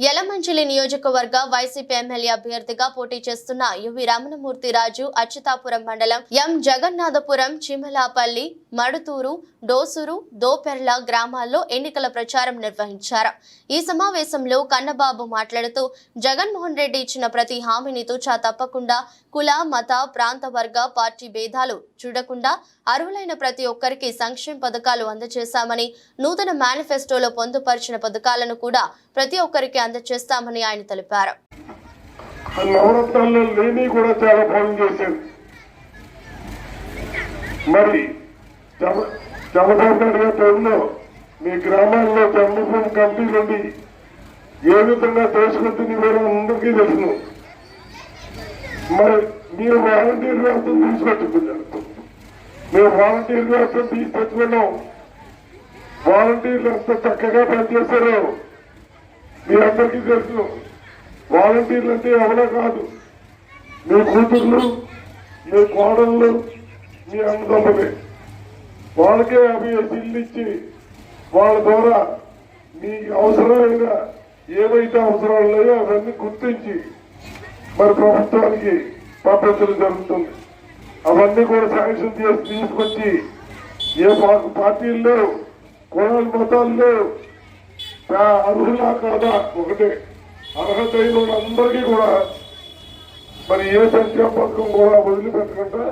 యలమంచిలి నియోజకవర్గ YCP MLA అభ్యర్థిగా పోటీ చేస్తున్న యువి రామణమూర్తి రాజు అచ్యుతాపురం మండలం ఎం జగన్నాథపురం చిమలాపల్లి మడుతూరు డోసూరు దోపెర్ల గ్రామాల్లో ఎన్నికల ప్రచారం నిర్వహించారు. ఈ సమావేశంలో కన్నబాబు మాట్లాడుతూ జగన్మోహన్ రెడ్డి ఇచ్చిన ప్రతి హామీని తూచా తప్పకుండా కుల మత ప్రాంత వర్గ పార్టీ భేదాలు చూడకుండా అర్హులైన ప్రతి ఒక్కరికి సంక్షేమ పథకాలు అందజేశామని నూతన మేనిఫెస్టోలో పొందుపరిచిన పథకాలను కూడా ప్రతి ఒక్కరికి అందజేస్తామని ఆయన తెలిపారు. నవరత్నాల్లో లేని కూడా చాలా ఫోన్ చేశారు. మరి చంద్రబాబు నాయుడు మీ గ్రామాల్లో జన్మభూమి కమిటీ నుండి ఏ విధంగా తీసుకొచ్చింది కూడా అందరికీ తెలుసు. మరి మీరు వాలంటీర్ వ్యవస్థను తీసుకొచ్చుకున్నారు. మేము వాలంటీర్ వ్యవస్థను తీసుకొచ్చుకున్నాం. వాలంటీర్లు ఎంత చక్కగా పనిచేశారో మీ అందరికీ తెలుసు వాలంటీర్లు అంటే ఎవరో కాదు. మీ కూతుర్లు మీ కోడళ్ళు మీ అన్నదమ్ములే. వాళ్ళకే అవి బిల్లు ఇచ్చి వాళ్ళ ద్వారా మీ అవసరమైన ఏవైతే అవసరాలు ఉన్నాయో అవన్నీ గుర్తించి మరి ప్రభుత్వానికి పంపించడం జరుగుతుంది. అవన్నీ కూడా శాంక్షన్ చేసి తీసుకొచ్చి ఏ పార్టీలు లేవు కులాలు మతాలు లేవు. ఆ అర్హులా కాదా? ఒకటే. అర్హత అయిన వాళ్ళందరికీ కూడా మరి ఏ సంక్షేమ పథకం కూడా వదిలిపెట్టకుండా